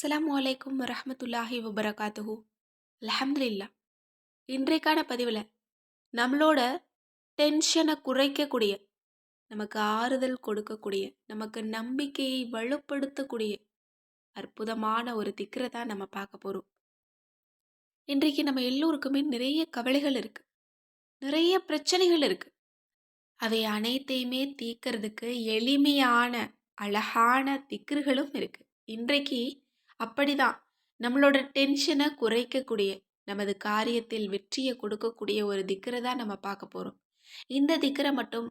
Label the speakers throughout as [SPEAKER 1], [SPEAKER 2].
[SPEAKER 1] அஸ்லாம் வலைக்கும் வரமத்துல்லாஹி வபரகாத்துஹூ. அலமதுல்லா இன்றைக்கான பதிவில் நம்மளோட டென்ஷனை குறைக்கக்கூடிய நமக்கு ஆறுதல் கொடுக்கக்கூடிய நமக்கு நம்பிக்கையை வலுப்படுத்தக்கூடிய அற்புதமான ஒரு திக்கரை தான் நம்ம பார்க்க போகிறோம் இன்றைக்கு நம்ம எல்லோருக்குமே நிறைய கவலைகள் இருக்குது நிறைய பிரச்சனைகள் இருக்குது அவை அனைத்தையுமே தீக்கிறதுக்கு எளிமையான அழகான திக்கர்களும் இருக்குது இன்றைக்கு அப்படிதான். நம்மளோட டென்ஷனை குறைக்கக்கூடிய நமது காரியத்தில் வெற்றியை கொடுக்கக்கூடிய ஒரு திக்கரை தான் நம்ம பார்க்க போகிறோம் இந்த திக்கரை மட்டும்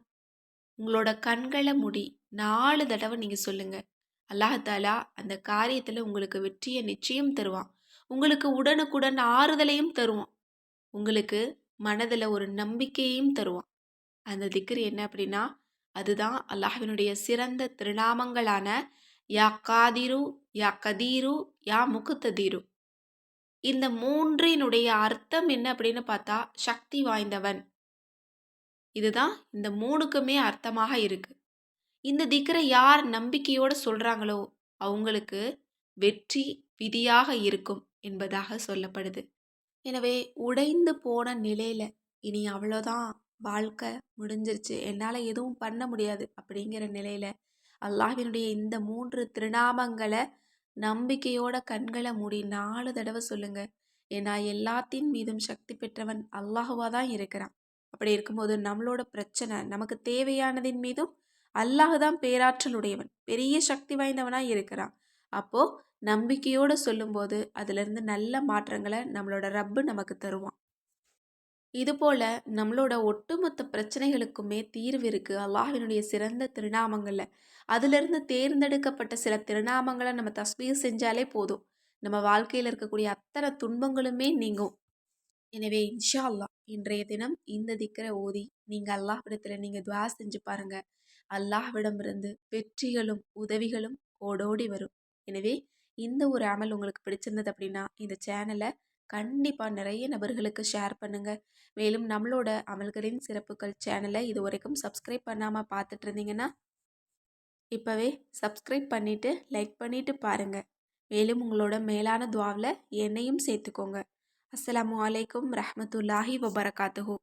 [SPEAKER 1] உங்களோட கண்களை முடி நாலு தடவை நீங்கள் சொல்லுங்கள் அல்லாஹாலா அந்த காரியத்தில் உங்களுக்கு வெற்றியை நிச்சயம் தருவான். உங்களுக்கு உடனுக்குடன் ஆறுதலையும் தருவான். உங்களுக்கு மனதில் ஒரு நம்பிக்கையையும் தருவான். அந்த திக்கர் என்ன அப்படின்னா அதுதான் அல்லாஹினுடைய சிறந்த திருநாமங்களான யா காதிரு யா கதீரு யா முகுத்ததீரு. இந்த மூன்றினுடைய அர்த்தம் என்ன அப்படின்னு பார்த்தா சக்தி வாய்ந்தவன். இதுதான் இந்த மூணுக்குமே அர்த்தமாக இருக்கு. இந்த திக்கரை யார் நம்பிக்கையோடு சொல்றாங்களோ அவங்களுக்கு வெற்றி விதியாக இருக்கும் என்பதாக சொல்லப்படுது. எனவே உடைந்து போன நிலையில இனி அவ்வளோதான் வாழ்க்கை முடிஞ்சிருச்சு. என்னால் எதுவும் பண்ண முடியாது அப்படிங்கிற நிலையில அல்லாஹினுடைய இந்த மூன்று திருநாமங்களை நம்பிக்கையோட கண்களை மூடி நாலு தடவை சொல்லுங்க. ஏன்னா எல்லாத்தின் மீதும் சக்தி பெற்றவன் அல்லாஹுவா தான் இருக்கிறான். அப்படி இருக்கும்போது நம்மளோட பிரச்சனை நமக்கு தேவையானதின் மீதும் அல்லாஹ் தான் பேராற்றல் உடையவன் பெரிய சக்தி வாய்ந்தவனாக இருக்கிறான். அப்போ நம்பிக்கையோடு சொல்லும்போது அதிலிருந்து நல்ல மாற்றங்களை நம்மளோட ரப்பு நமக்கு தருவான். இதுபோல் நம்மளோட ஒட்டுமொத்த பிரச்சனைகளுக்குமே தீர்வு இருக்குது அல்லாஹினுடைய சிறந்த திருநாமங்களில். அதிலிருந்து தேர்ந்தெடுக்கப்பட்ட சில திருநாமங்களை நம்ம தஸ்மீர் செஞ்சாலே போதும். நம்ம வாழ்க்கையில் இருக்கக்கூடிய அத்தனை துன்பங்களுமே நீங்கும். எனவே இன்ஷா அல்லாஹ் இன்றைய தினம் இந்த திக்கரை ஓதி நீங்கள் அல்லாஹ்விடத்தில் நீங்கள் துவா செஞ்சு பாருங்கள் அல்லாஹ்விடமிருந்து வெற்றிகளும் உதவிகளும் ஓடோடி வரும். எனவே இந்த ஒரு அமல் உங்களுக்கு பிடிச்சிருந்தது அப்படின்னா இந்த சேனலை கண்டிப்பாக நிறைய நபர்களுக்கு ஷேர் பண்ணுங்கள் மேலும் நம்மளோட அமல்களின் சிறப்புகள் சேனலை இது வரைக்கும் சப்ஸ்கிரைப் பண்ணாமல் பார்த்துட்டு இருந்தீங்கன்னா இப்போவே சப்ஸ்கிரைப் பண்ணிவிட்டு லைக் பண்ணிவிட்டு பாருங்கள் மேலும் உங்களோட மேலான துவாவில் என்னையும் சேர்த்துக்கோங்க. அஸ்ஸலாமு அலைக்கும் ரஹமத்துல்லாஹி வபரகாத்துஹூ.